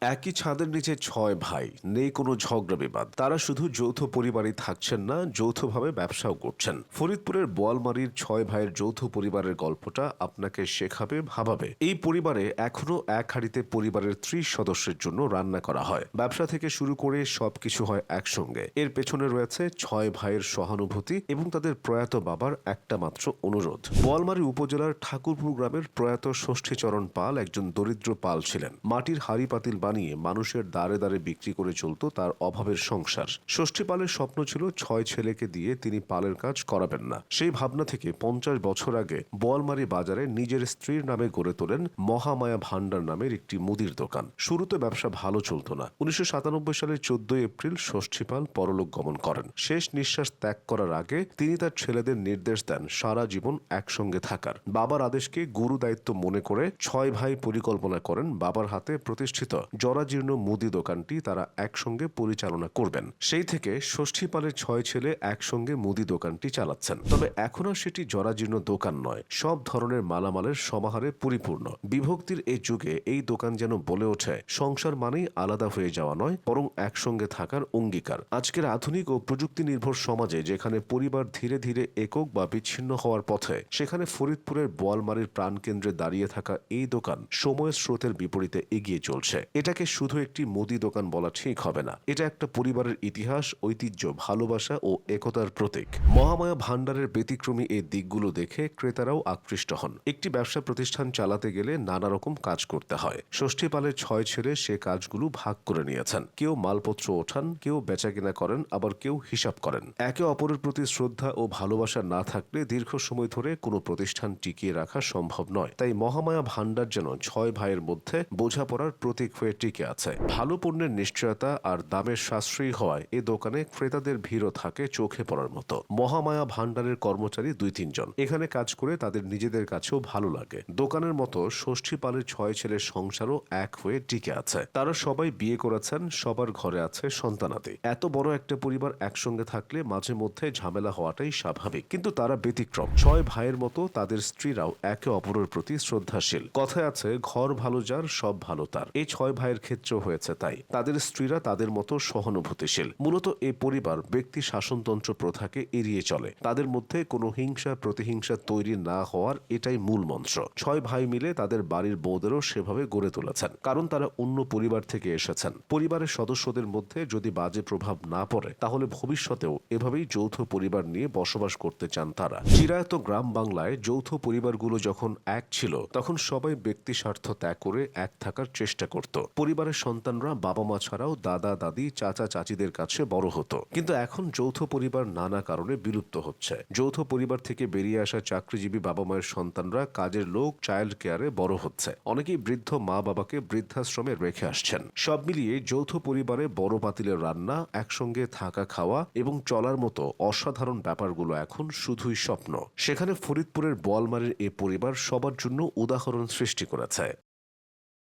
একই ছাদের নিচে ছয় ভাই, নেই কোনো ঝগড়া বিবাদ। তারা শুধু যৌথ পরিবারে থাকছেন না, যৌথভাবে ব্যবসাও করছেন। ফরিদপুরের বোয়ালমারির ছয় ভাইয়ের যৌথ পরিবারের গল্পটা আপনাকে শেখাবে, ভাবাবে। এই পরিবারে এখনও এক হাড়িতে পরিবারের ত্রিশ সদস্যের জন্য রান্না করা হয়। ব্যবসা থেকে শুরু করে সবকিছু হয় একসঙ্গে। এর পেছনে রয়েছে ছয় ভাইয়ের সহানুভূতি এবং তাদের প্রয়াত বাবার একটা মাত্র অনুরোধ। বোয়ালমারী উপজেলার ঠাকুরপুর গ্রামের প্রয়াত ষষ্ঠীচরণ পাল একজন দরিদ্র পাল ছিলেন। মাটির হাড়ি পাতিল বানিয়ে মানুষের দ্বারে দ্বারে বিক্রি করে চলত তার অভাবের সংসার। ষষ্ঠী পালের স্বপ্ন ছিল ছয় ছেলেকে দিয়ে তিনি পালের কাজ করাবেন না। সেই ভাবনা থেকে পঞ্চাশ বছর আগে বোয়ালমারি বাজারে নিজের স্ত্রীর নামে গড়ে তোলেন মহামায়া ভান্ডার নামের একটি মুদির দোকান। শুরুতে ব্যবসা ভালো চলত না। উনিশশো সাতানব্বই সালের চোদ্দই এপ্রিল ষষ্ঠী পাল পরলোক গমন করেন। শেষ নিঃশ্বাস ত্যাগ করার আগে তিনি তার ছেলেদের নির্দেশ দেন সারা জীবন একসঙ্গে থাকার। বাবার আদেশকে গুরু দায়িত্ব মনে করে ছয় ভাই পরিকল্পনা করেন বাবার হাতে প্রতিষ্ঠিত জরাজীর্ণ মুদি দোকানটি তারা একসঙ্গে পরিচালনা করবেন। সেই থেকে ষষ্ঠী পালের ছয় ছেলে একসঙ্গে মুদি দোকানটি চালাচ্ছেন। তবে এখন আর সেটি জরাজীর্ণ দোকান নয়, সব ধরনের মালামালের সমাহারে পরিপূর্ণ। বিভক্তির এই যুগে এই দোকান যেন বলে ওঠে, সংসার মানেই আলাদা হয়ে যাওয়া নয়, বরং একসঙ্গে থাকার অঙ্গীকার। আজকের আধুনিক ও প্রযুক্তি নির্ভর সমাজে যেখানে পরিবার ধীরে ধীরে একক বা বিচ্ছিন্ন হওয়ার পথে, সেখানে ফরিদপুরের বোয়ালমারির প্রাণকেন্দ্রে দাঁড়িয়ে থাকা এই দোকান সময়ের স্রোতের বিপরীতে এগিয়ে চলছে। এটাকে শুধু একটি মুদি দোকান বলা ঠিক হবে না। এটা একটা পরিবারের ইতিহাস, ঐতিহ্য, ভালোবাসা ও একতার প্রতীক। মহামায়া ভান্ডারের ব্যতিক্রমী এই দিকগুলো দেখে ক্রেতারাও আকৃষ্ট হন। একটি ব্যবসা প্রতিষ্ঠান চালাতে গেলে নানা রকম কাজ করতে হয়। ষষ্ঠী পালের ছয় ছেড়ে সে কাজগুলো ভাগ করে নিয়েছেন। কেউ মালপত্র ওঠান, কেউ বেচাকেনা করেন, আবার কেউ হিসাব করেন। একে অপরের প্রতি শ্রদ্ধা ও ভালোবাসা না থাকলে দীর্ঘ সময় ধরে কোনো প্রতিষ্ঠান টিকিয়ে রাখা সম্ভব নয়। তাই মহামায়া ভান্ডার যেন ছয় ভাইয়ের মধ্যে বোঝাপড়ার প্রতীক হয়ে টিকে আছে। ভালো পণ্যের নিশ্চয়তা আর দামের সাশ্রয়ী হওয়ায় এ দোকানে ক্রেতাদের ভিড়ও থাকে চোখে পড়ার মতো। মহামায়া ভান্ডারের কর্মচারী দুই তিনজন এখানে কাজ করে তাদের নিজেদের কাছেও ভালো লাগে। দোকানের মতো ষষ্ঠী পালের ছয় ছেলের সংসারও এক হয়ে টিকে আছে। তারা সবাই বিয়ে করেছেন, সবার ঘরে আছে সন্তানাদি এত বড় একটা পরিবার একসঙ্গে থাকলে মাঝে মধ্যে ঝামেলা হওয়াটাই স্বাভাবিক। কিন্তু তারা ব্যতিক্রম। ছয় ভাইয়ের মতো তাদের স্ত্রীরাও একে অপরের প্রতি শ্রদ্ধাশীল। কথায় আছে, ঘর ভালো যার, সব ভালো তার। এই ছয় ভাইয়ের ক্ষেত্রেও হয়েছে তাই। তাদের স্ত্রীরা তাদের মতো সহানুভূতিশীল। মূলত এই পরিবার ব্যক্তি শাসনতন্ত্র প্রথাকে এড়িয়ে চলে। তাদের মধ্যে কোনো হিংসা, প্রতিহিংসা তৈরি না হওয়ার এটাই মূল মন্ত্র। ছয় ভাই মিলে তাদের বাড়ির বউদেরও সেভাবে গড়ে তুলেছেন। কারণ তারা অন্য পরিবার থেকে এসেছেন। পরিবারের সদস্যদের মধ্যে যদি বাজে প্রভাব না পড়ে, তাহলে ভবিষ্যতেও এভাবেই যৌথ পরিবার নিয়ে বসবাস করতে চান তারা। চিরায়ত গ্রাম বাংলায় যৌথ পরিবারগুলো যখন এক ছিল, তখন সবাই ব্যক্তি স্বার্থ ত্যাগ করে এক থাকার চেষ্টা করত। পরিবারের সন্তানরা বাবা মা ছাড়াও দাদা, দাদি, চাচা, চাচিদের কাছে বড় হতো। কিন্তু এখন যৌথ পরিবার নানা কারণে বিলুপ্ত হচ্ছে। যৌথ পরিবার থেকে বেরিয়ে আসা চাকরিজীবী বাবা মায়ের সন্তানরা কাজের লোক, চাইল্ড কেয়ারে বড় হচ্ছে। অনেকেই বৃদ্ধ মা বাবাকে বৃদ্ধাশ্রমে রেখে আসছেন। সব মিলিয়ে যৌথ পরিবারে বড় পাতিলের রান্না, একসঙ্গে থাকা খাওয়া এবং চলার মতো অসাধারণ ব্যাপারগুলো এখন শুধুই স্বপ্ন। সেখানে ফরিদপুরের বোয়ালমারির এ পরিবার সবার জন্য উদাহরণ সৃষ্টি করেছে।